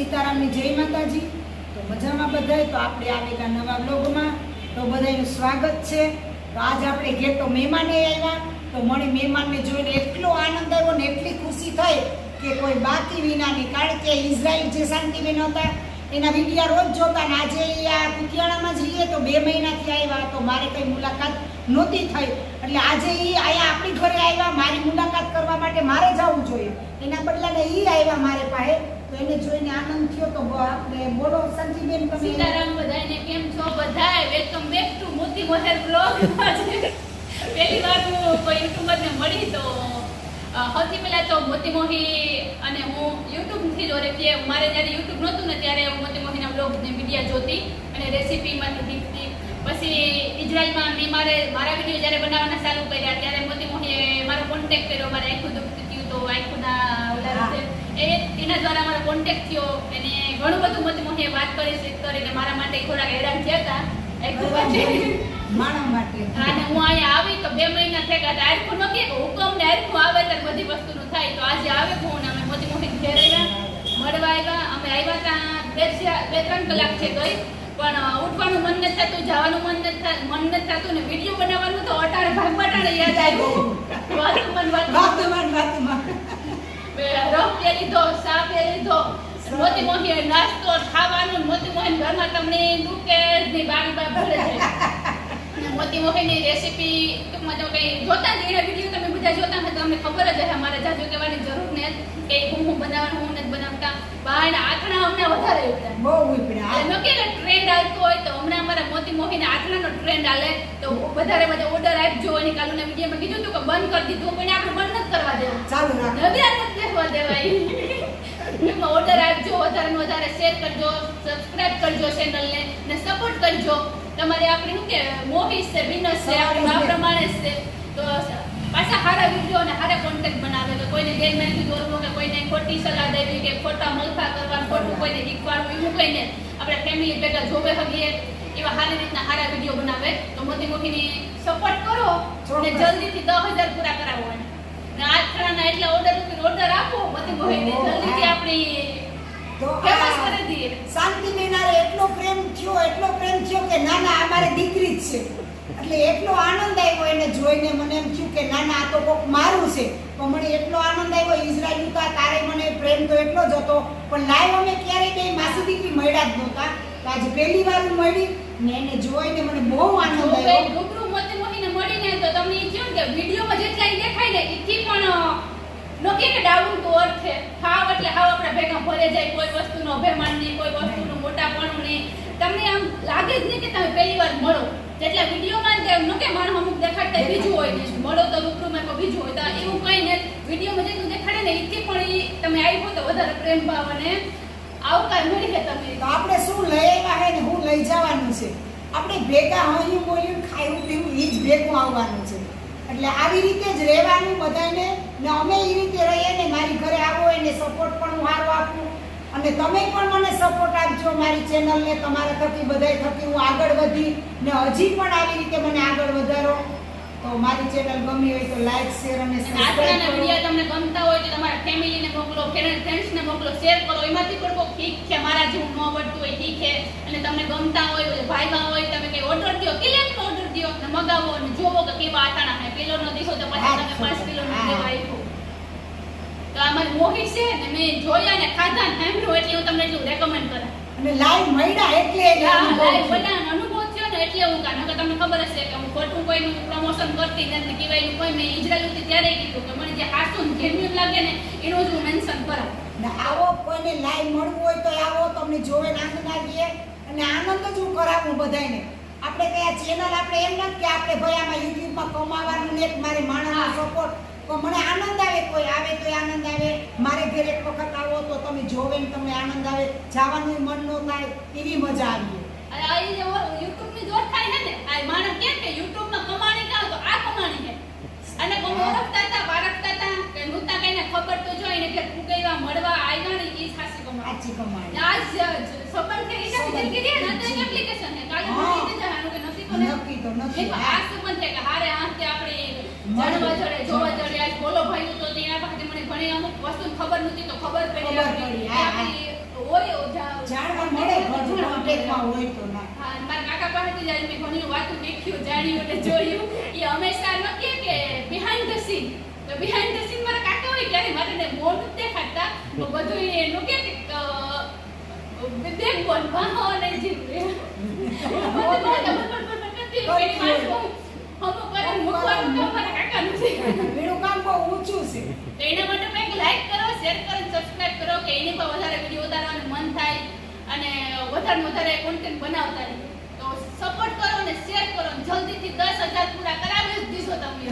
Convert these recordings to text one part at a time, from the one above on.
સીતારામની જય માતાજી. તો મજામાં બધાય? તો આપણે આવેલા નવા બ્લોગમાં તો બધાયનું સ્વાગત છે. તો આજ આપણે ઘેર તો મહેમાને આવ્યા. તો મને મહેમાનને જોઈને એટલો આનંદ આવ્યો ને એટલી ખુશી થઈ કે કોઈ બાકી વિનાની. કારણ કે ઇઝરાયલ જે શાંતિબેન હતા, એના વિડીયા રોજ જોતા ને આજે એ આ કુતિયાણામાં જ રહીએ તો બે મહિનાથી આવ્યા. તો મારે કંઈ મુલાકાત નહોતી થઈ. એટલે આજે એ આયા આપણી ઘરે આવ્યા. માટે મારે જવું જોઈએ. એના બદલાને ઈ આવ્યા મારે પાસે. તો એને જોઈને આનંદ થયો તો આપણે બોલો સંજીબેન તમે. સીતારામ બધાને કેમ છો? બધાય, વેલકમ બેક ટુ મોતી મોહેર બ્લોગ. પહેલી વાર હું કોઈ યુટ્યુબરને મળી તો સૌથી પહેલા તો મોતી મોહી અને હું યુટ્યુબથી જ ઓળખીએ મારે જ્યારે યુટ્યુબ નહોતું ને ત્યારે હું મોતી મોહીના બ્લોગને વિડીયા જોતી અને રેસીપીમાંથી પછી ઇઝરાયલમાં મેં મારે મારા વીડિયો જ્યારે બનાવવાના ચાલુ કર્યા ત્યારે મોતી મોહીએ મારો કોન્ટેક્ટ કર્યો મારે આખું દુઃખ થયું તો આખુંના ઓલા એ તેના દ્વારા મારો કોન્ટેક્ટ થયો. અને ઘણું બધું મોતી મોહીએ વાત કરી કરીને મારા માટે થોડાક હેરાન થયા હતા. માટે. અને હું અહીંયા આવી તો બે મહિના થઈ ગયા હતા. આરખું ન કે હુકમ ને આરખું આવે ત્યારે બધી વસ્તુનું થાય. તો આજે આવે ફોન અમે મોટી મોટી ઘેર મળવા આવ્યા. અમે આવ્યા ત્યાં બે બે ત્રણ કલાક છે ગઈ. પણ ઉઠવાનું મન નથી થતું જવાનું મન નથી મન નથી થતું ને વીડિયો બનાવવાનું તો અટાણે ભાગ બટાણે યાદ આવ્યું વાતમાં ને વાતમાં વાતમાં રફ પે લીધો સાપ પે લીધો. મોતી મોહી નાસ્તો ખાવાનું મોતી મોહી ઘરમાં તમને દુકે ની બારી બાર ભરે છે. મોતી મોહીની રેસીપી ટૂંકમાં જો કંઈ જોતા જ એના વીડિયો બધા જોતા હતા તમને ખબર જ હશે અમારે જાજુ કહેવાની જરૂર ને કે હું હું બનાવવાનું હું નથી બનાવતા. બહાર આથણા અમને વધારે બહુ ઉપડ્યા કે ટ્રેન્ડ આવતો હોય તો હમણાં અમારા મોતી મોહીને આથણાનો ટ્રેન્ડ હાલે. તો વધારે બધા ઓર્ડર આપજો. અને કાલુના મીડિયામાં કીધું હતું કે બંધ કરી દીધું પણ આપણે બંધ નથી કરવા દેવું. ચાલુ રાખ. નવ્યા નથી દેવા દેવાય. ઓર્ડર આપજો વધારે ને વધારે શેર કરજો સબસ્ક્રાઇબ કરજો ચેનલને ને સપોર્ટ કરજો. તમારે આપણે શું કે મોહી છે બિનસ છે આ પ્રમાણે છે. તો પાછા સારા વીડિયો અને સારા કોન્ટેક્ટ બનાવે કે કોઈને ગેરમાર્ગે દોરવો કે કોઈને ખોટી સલાહ દેવી કે ખોટા મલફા કરવા ખોટું કોઈને શીખવાડવું એવું કહીને આપણે ફેમિલી ભેગા જોવે હગીએ એવા સારી રીતના સારા વીડિયો બનાવે. તો મોટી મોટીની સપોર્ટ કરો અને જલ્દીથી દસ હજાર પૂરા કરાવો અને ને એટલા ઓર્ડર ઉપર ઓર્ડર આપો મોટી મોહીને જલ્દીથી આપણી ફેમસ કરી દઈએ. શાંતિ બેનારે એટલો પ્રેમ થયો એટલો પ્રેમ થયો કે ના ના આ મારી દીકરી જ છે. એટલે એટલો આનંદ આવ્યો એને જોઈને મને એમ થયું કે ના ના આ તો કોક મારું છે. પણ મને એટલો આનંદ આવ્યો ઇઝરાયલ તો તારે મને પ્રેમ તો એટલો જ હતો. પણ લાઈવ અમે ક્યારેય બે માસી દીકરી મળ્યા જ નહોતા. તો આજે પહેલી વાર હું મળી ને એને જોઈને મને બહુ આનંદ આવ્યો. રૂબરૂ મતે મોહીને મળીને તો તમને એ થયું કે વિડીયોમાં જેટલા દેખાય ને ઈથી પણ નો કે ડાઉન ટુ અર્થ. છે હાવ એટલે હાવ આપણા ભેગા ભરે જાય કોઈ વસ્તુનો અભિમાન નહીં કોઈ વસ્તુનું મોટાપણું નહીં. તમને આમ લાગે જ નહીં કે તમે પહેલી વાર મળો. જેટલા વિડીયોમાં જ ન કે માણસ અમુક દેખાડતા બીજું હોય ને મળો તો રૂબરૂમાં કોઈ બીજું હોય તો એવું કંઈ ને વિડીયોમાં જેટલું દેખાડે ને એથી પણ એ તમે આવ્યો તો વધારે પ્રેમ ભાવ અને આવકાર મળી છે તમે તો આપણે શું લઈ આવ્યા હે ને હું લઈ જવાનું છે? આપણે ભેગા હયું બોલ્યું ખાયું પીવું એ જ ભેગું આવવાનું છે. એટલે આવી રીતે જ રહેવાનું બધાને ને અમે એ રીતે રહીએ ને મારી ઘરે આવો એને સપોર્ટ પણ હું અને તમે પણ મને સપોર્ટ આપજો મારી ચેનલને તમારા થકી બધાય થકી હું આગળ વધી ને હજી પણ આવી રીતે મને આગળ વધારો. તો મારી ચેનલ ગમી હોય તો લાઈક શેર અને આજના સબસ્ક્રાઇબ કરો. તમને ગમતા હોય તો તમારા ફેમિલીને મોકલો ફ્રેન્ડ્સને મોકલો શેર કરો. એમાંથી પણ કોઈ ઠીક છે મારા જેવું ન પડતું હોય ઠીક છે અને તમને ગમતા હોય ભાઈમાં હોય તમે કઈ ઓર્ડર દો કિલોનો ઓર્ડર દો અને મગાવો અને જોવો કે કેવા આટાણા છે. કિલોનો દીધો તો પછી તમે પાંચ કિલોનો હા. તો અમારી મોહી છે ને મેં જોયા ને ખાધા ને સાંભળ્યું એટલે હું તમને એટલું રેકમેન્ડ કરા અને લાઈવ મળ્યા એટલે લાઈવ થયો. અનુભવ થયો ને એટલે હું કારણ કે તમને ખબર હશે કે હું ખોટું કોઈનું પ્રમોશન કરતી નથી કે ભાઈ કોઈ મેં ઇઝરાયલ હતી ત્યારે કીધું કે મને જે હાસું જેન્યુન લાગે ને એનું જ હું મેન્શન કરા ને આવો કોઈને લાઈવ મળવું હોય તો આવો તમને જોવે ના આવીએ. અને આનંદ જ હું કરાવું બધાને આપણે કયા ચેનલ આપણે એમ નથી કે આપણે ભાઈ આમાં યુટ્યુબમાં કમાવાનું ને એક મારે માણસનો. સપોર્ટ તો મને આનંદ આવે કોઈ આવે તો આનંદ આવે. મારે ઘરે એક વખત આવો તો તમે જોવે ને તમને આનંદ આવે. જવાનું મન ન થાય એવી મજા આવી અને આ જે યુટ્યુબની જોત થાય છે ને? આ માણસ કેમ કે યુટ્યુબમાં કમાણી કાં તો આ કમાણી છે. અને કોણ ઓળખતા હતા પારખતા હતા. કે નહોતા કઈને ખબર તો જોઈને કે મળવા આવ્યા ને ઈ કમાણી. સાચી કમાણી. આજ સંબંધ કે રીતે જિંદગી રહે ને? તો એક એપ્લિકેશન છે. કાલે મળી જવાનું કે તો નક્કી તો નથી. આ સંબંધ છે કે હારે હાથે આપણે જાણવા જડે જોવા બોલો ભાઈ તો ત્યાં પાસે મને ઘણી અમુક વસ્તુ ખબર નહોતી તો ખબર પડી હા, હોય જાણવા મળે ઘરનું કોન્ટેક્ટમાં હોય તો ના હા, મારા કાકા પાસેથી જ મેં ઘણી વાતો શીખ્યું, જાણ્યું અને જોયું. એ હંમેશા ન કે કે બિહાઇન્ડ ધ સીન તો બિહાઇન્ડ ધ સીન મારા કાકા હોય ત્યારે મારે એને મોં નથી દેખાડતા. તો બધું એ એનું કે. બધું મારે ખબર પડતી નથી. અમુક વાર મૂકવાનું કામ મારા કાકાનું છે. ઊંચું છે. તો એના માટે કંઈક લાઈક કરો શેર કરો સબસ્ક્રાઇબ કરો, કે એની પર વધારે વીડિયો ઉતારવાનું મન થાય અને વધારે વધારે કોન્ટેન્ટ બનાવતા રહે તો સપોર્ટ કરો અને શેર કરો જલ્દીથી દસ પૂરા કરાવી દીશો તમે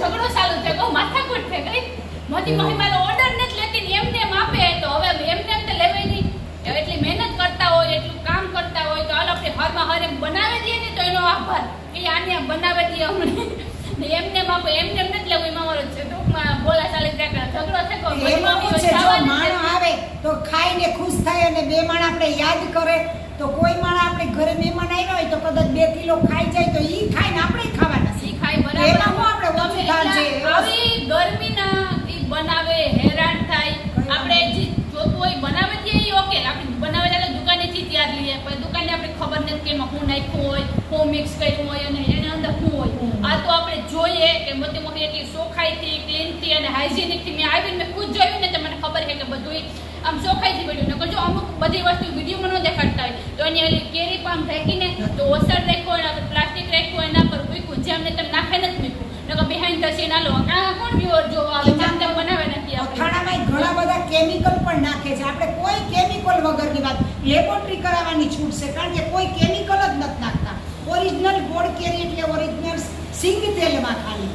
ઝઘડો ચાલુ છે માથાકૂટ છે ગઈ મોટી મહી મારો ઓર્ડર નથી લેતી ને એમ આપે તો હવે એમને એમ તો લેવાય નહીં. એટલી મહેનત કરતા હોય, એટલું કામ કરતા હોય, તો હાલ આપણે હરમાં હર એમ બનાવી દઈએ ને તો એનો આભાર. એ આને બનાવી દઈએ ને એમને એમ આપો એમને એમ નથી લેવું એમાં મારો ટૂંકમાં બોલા ચાલી જાય ઝઘડો કોઈ? એમાં શું છે? જો માણસ આવે તો ખાઈને ખુશ થાય અને બે માણ આપણે યાદ કરે તો કોઈ માણ આપણે ઘરે મહેમાન આવ્યા હોય તો કદાચ બે કિલો ખાઈ જાય તો ઈ ખાઈને આપણે ખાવાના છે. ઈ ખાય બરાબર. એમાં હું આપણે ઓછું તમે છે? આવી ગરમીના ઈ બનાવે હેરાન થાય. આપણે જે જોતું હોય બનાવે છે ઈ ઓકે. આપણે બનાવે એટલે દુકાનેથી ત્યાર લઈએ. પણ દુકાને આપણે ખબર નથી કે એમાં હું નાખ્યું હોય હું મિક્સ કર્યું હોય અને એના અંદર શું હોય આ તો જોઈએ કે મોટી મોટી એટલી ચોખ્ખાઈથી ક્લીનથી અને હાઇજેનિકથી મેં આવીને મેં ખુદ જોયું ને તો મને ખબર છે કે બધું આમ ચોખ્ખાઈથી બન્યું. નકર જો અમુક બધી વસ્તુ વિડીયોમાં ન દેખાડતા હોય તો એની ઓલી કેરી પામ ફેંકીને તો ઓસર રાખ્યો એના પ્લાસ્ટિક રાખ્યું એના પર મૂક્યું જેમ ને તેમ નાખે નથી મૂક્યું. નકર બિહાઇન્ડ ધ સીન આલો કાં કોણ વ્યુઅર જોવા આવે જેમ બનાવે નથી આપણે? અથાણામાં ઘણા બધા કેમિકલ પણ નાખે છે. આપણે કોઈ કેમિકલ વગરની વાત લેબોરેટરી કરાવવાની છૂટ છે કારણ કે કોઈ કેમિકલ જ નથી નાખતા. ઓરિજિનલ ગોળ કેરી એટલે ઓરિજિનલ સિંગ તેલમાં ખાલી.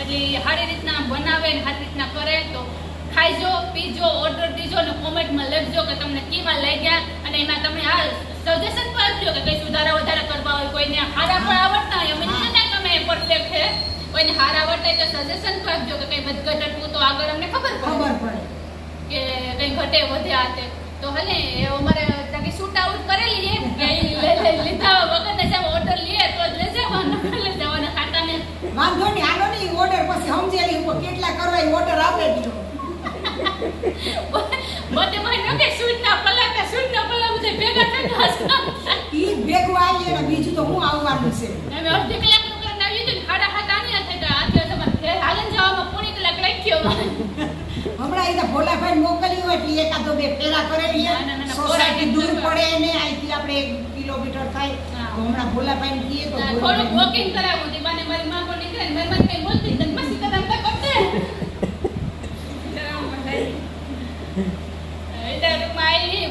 એટલે સારી રીતના બનાવે ને સારી રીતના કરે તો ખાઈજો પીજો ઓર્ડર દીજો ને કોમેન્ટમાં લખજો કે તમને કેવા લાગ્યા અને એમાં તમે આ સજેશન પણ આપજો કે કઈ સુધારા વધારા કરવા હોય કોઈને હારા પણ આવડતા હોય. અમે ના તમે પરફેક્ટ છે. કોઈને હારા આવડતા હોય તો સજેશન પણ આપજો કે કઈ વધઘટ હતું તો આગળ અમને ખબર ખબર પડે. કે કઈ ઘટે વધે આ તે. તો હલે એ અમારે શૂટ આઉટ કરેલી છે? લીધા વગર ને જેમ ઓર્ડર લે તો જ લઈ જવાનો લઈ જવાના ખાતાને વાંધો નહીં હાલો નહીં ઓર્ડર પછી સમજેલી ઉપર કેટલા કરવા ઓર્ડર આપે દીધો મતે મને કે ના પલાકા શૂટ ના બધે ભેગા થઈને હસતા ઈ ભેગું આવી અને બીજું તો હું આવવાનું છે. અમે અડધી કલાકનું કરીને આવી હતું ખાડા ખાતા આની થઈ ગયા આજે તમારે હાલન જવામાં પૂરી કલાક રાખ્યો હમણાં એને ભોલાભાઈ મોકલ્યું હોય એટલે એકાદો બે ફેરા કરેલી સોસાયટી દૂર પડે ને અહીંથી આપણે એક કિલોમીટર થાય. હમણાં ભોલાભાઈ કીએ તો થોડુંક વોકિંગ કરાવું બાને મારી માં પણ નીકળે મારી માં કઈ બોલતી નથી મસ્તી કદમ તો કરતે એટલે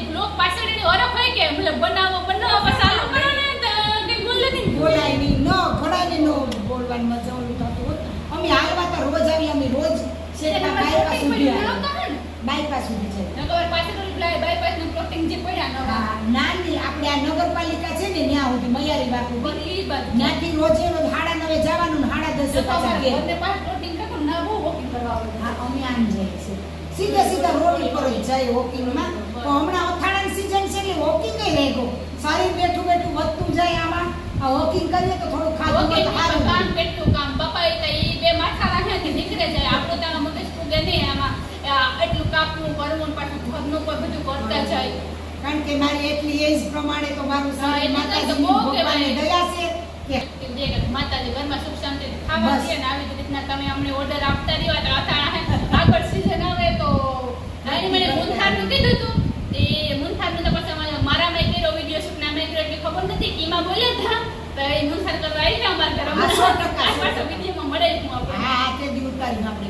બ્લોક પાછળ એની ઓરખ હોય કે મતલબ બનાવો બનાવો પછી ચાલુ. કરો ને તો બોલે નહીં. બોલાય નહીં. ન ઘડાય ને નો બોલવાની મજા ઓલું થતું હોત. અમે હાલવા તો રોજ આવી અમે રોજ શેઠના બાયપાસ સુધી આવ્યા. બાયપા જે પડ્યા નવા. નાની આપણે આ નગરપાલિકા છે ને ત્યાં સુધી મયારી બાપુ. ત્યાંથી રોજે રોજ હાડા નવે જવાનું ને હાડા દસે પાછા ઘેર. હા અમે આમ જઈએ છીએ સીધા સીધા રોડ ઉપર જ જાય વોકિંગમાં તો હમણાં અથાણાની સિઝન છે એટલે વોકિંગ ગયું શરીર બેઠું બેઠું વધતું જાય આમાં. આ વોકિંગ કરીએ તો થોડું ખાધું હોય તો સારું રહે. કારણ કે મારી એટલી એજ પ્રમાણે તો મારું શરીર માતાજી ભગવાનની. દયા છે કે માતાજી ઘરમાં સુખ શાંતિ ખાવા છે ને આવી રીતના તમે અમને ઓર્ડર આપતા રહ્યો તો અથાણા આગળ season આવે તો આની મને મુનથારનું કીધું હતું એ મુનથારનું તો પછી અમારે મારામાં કર્યો વીડિયો શૂટ નામે કર્યો એટલી ખબર નથી કે એમાં બોલ્યા હતા તો એ મુનથાર કરવા આવી ગયા અમારા ઘરે હા, સો ટકા, હું તે દી ઉતારીને આપણે